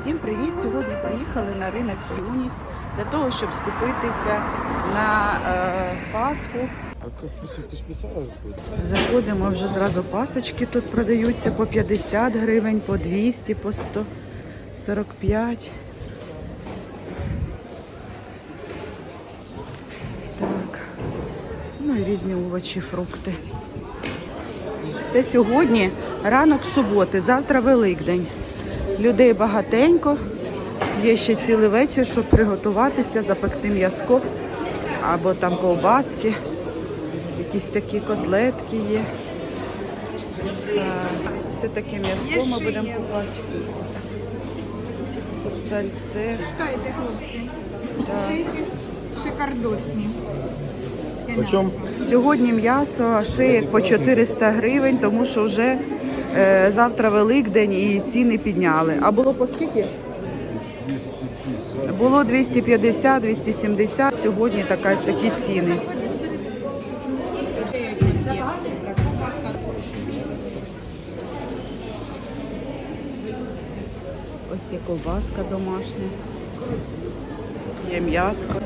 Всім привіт! Сьогодні приїхали на ринок Юніст для того, щоб скупитися на е, Пасху. А ти список ти ж писала? Заходимо вже зразу пасочки тут продаються по 50 гривень, по 200, по 145. Так. Ну і різні овочі, фрукти. Це сьогодні ранок суботи, завтра Великдень. Людей багатенько. Є ще цілий вечір, щоб приготуватися, запекти м'язко або там ковбаски. Якісь такі котлетки є. Так, все таке м'язко ми будемо купувати. Сальце. Чекайте, хлопці. Шийки шикардосні. Сьогодні м'ясо, а шиєк по 400 гривень, тому що вже завтра Великдень і ціни підняли. А було по скільки? Було 250, 270. Сьогодні така, такі ціни. Ось є ковбаска домашня. Є м'яско.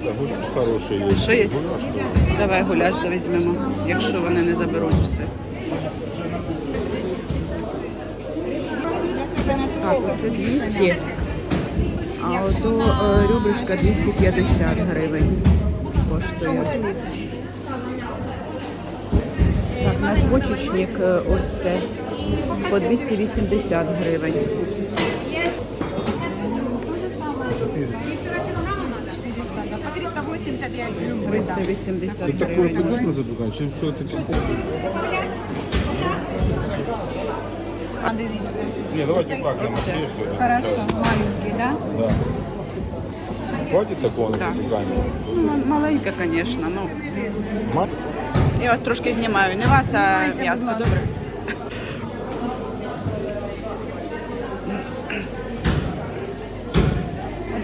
Гуляш хороший є. Що є? Давай гуляш завізьмемо, якщо вони не заберуть все. На Так, оце 200, а ото е, ребрышка 250 гривень коштує. Так, надпочечник е, ось це по 280 гривень. По 380 я люблю. 380 Це такое гривень. можна за дукан? Чи все ти А дивіться. Ні, давайте Оцей- так, нам Оце. є що. Хорошо, маленький, да? Да. Хватить такого на дукані? Ну, маленька, звісно. Ну, я вас трошки знімаю. Не вас, а ласка. добре?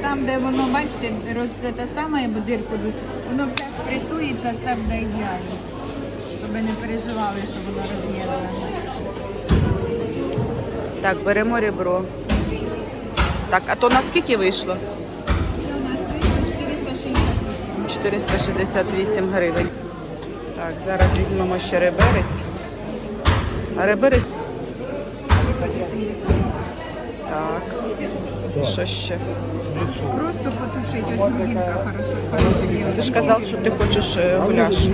Там, де воно, бачите, роз те саме дирку, воно все спресується, все буде ідеально. Щоб не переживали, що воно роз'єднане. Так, беремо ребро. Так, а то на скільки вийшло? У нас 468. 468 гривень. Так, зараз візьмемо ще реберець. А реберець. Так. Що ще? Просто потушить, ось грудинка хорошо, хороша. Ти ж казав, що ти хочеш е, гуляш. Це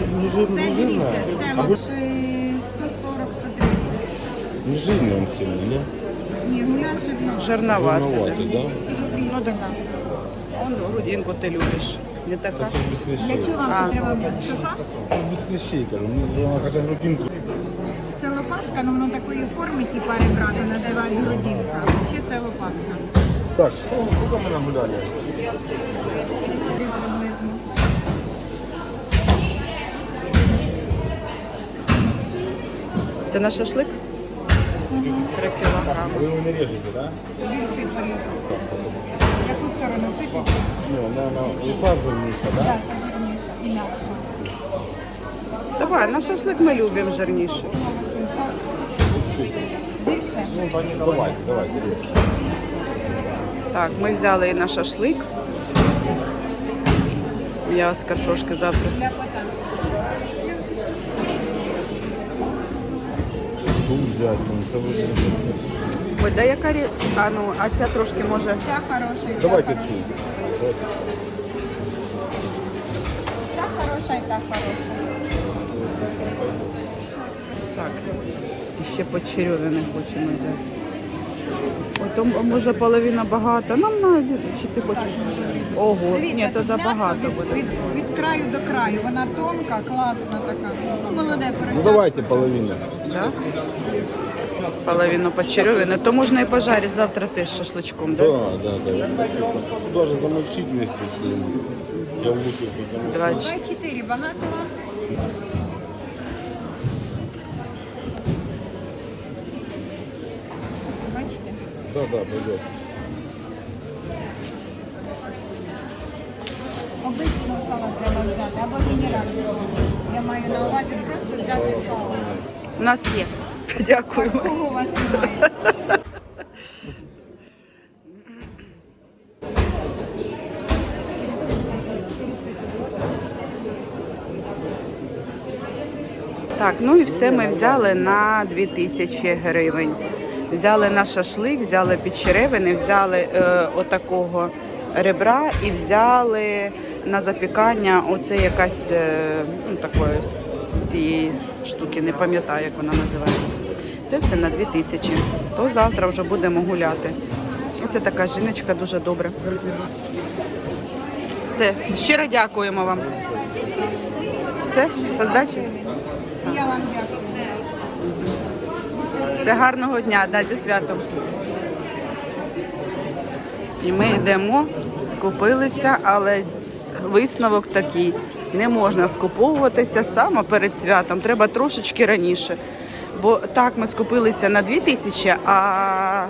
дивіться, це от 140-130. Не жирний він сильно, ні? Ні, гуляш жирно. Жирновато. Жирноватий, да? Тільки прісно. Он грудинку ти любиш. Не така. Для клещей. чого вам це треба буде? Що що? Клещей, кажу. Ну, вона хоча грудинку. Це лопатка, але воно такої форми, типа ребрата, називають грудинка. Ще це лопатка. Так, скільки ми нагуляли? Це на шашлик? Три кілограми. Ви його не режете, так? Більший порізок. Яку сторону? Цю чи цю? Ну, на, на, лица жирніша, Так, так? це жирніше. Інакше. Давай, на шашлик ми любимо жирніше. Більше? Давайте, давайте. Так, ми взяли і на шашлик. М'яска трошки завтра. Ну, Ой, да яка рі... А ну, а ця трошки може. Ця хороша. ця Давайте хороша. цю. Ця хороша і та хороша. Так. І ще почерьовини хочемо взяти. Ой, то може половина багато. Нам на чи ти хочеш? Ого, ні, то забагато м'ясо від, буде. від, від краю до краю. Вона тонка, класна така. Ну, молоде Ну давайте половину. Да? Половину почерьовини. То можна і пожарити завтра теж з шашличком, Да, да? да, да. Даже замочить вместе с ним. Я 24 багато вам? Да, да, пойдет. Обичного сала треба взяти, або мінеральне. Я маю на увазі просто взяти сало. У нас є. Дякую. Кого у вас немає? Так, ну і все ми взяли на 2000 гривень. Взяли на шашлик, взяли підчеревини, взяли е, отакого ребра і взяли на запікання оце якась е, ну, такої з цієї штуки, не пам'ятаю, як вона називається. Це все на 2000. То завтра вже будемо гуляти. Оце така жіночка дуже добра. Все, щиро дякуємо вам. Все, все здачі? Я вам дякую. Все гарного дня, да, зі святом. І ми йдемо, скупилися, але висновок такий. Не можна скуповуватися саме перед святом, треба трошечки раніше. Бо так ми скупилися на 2 тисячі, а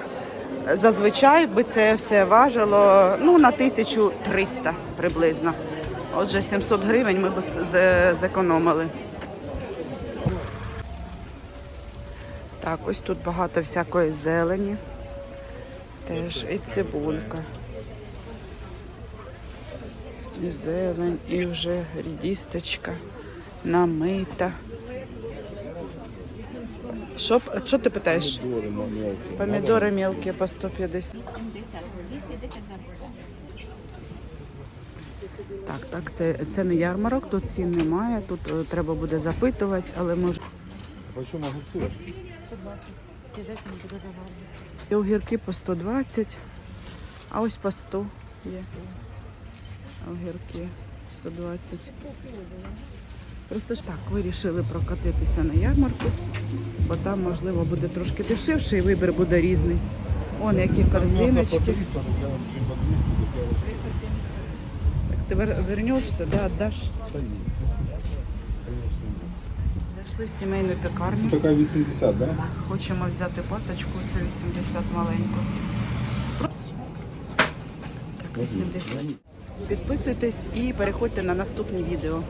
зазвичай би це все важило ну, на 1300 приблизно. Отже, 700 гривень ми б зекономили. Так, ось тут багато всякої зелені. Теж і цибулька. І зелень, і вже рідісточка намита. Що, що ти питаєш? Помідори мелкі по 150. Так, так, це, це не ярмарок, тут цін немає, тут е, треба буде запитувати, але може. По чому огурці? І огірки по 120, а ось по 100 є. Огірки 120. Просто ж так вирішили прокатитися на ярмарку, бо там, можливо, буде трошки дешевше і вибір буде різний. Вон які корзиночки. Так ти вернешся, да, віддаш. Зайшли в сімейну пекарню. Така 80, да? Хочемо взяти пасочку, це 80 маленьку. Так, 80. Підписуйтесь і переходьте на наступні відео.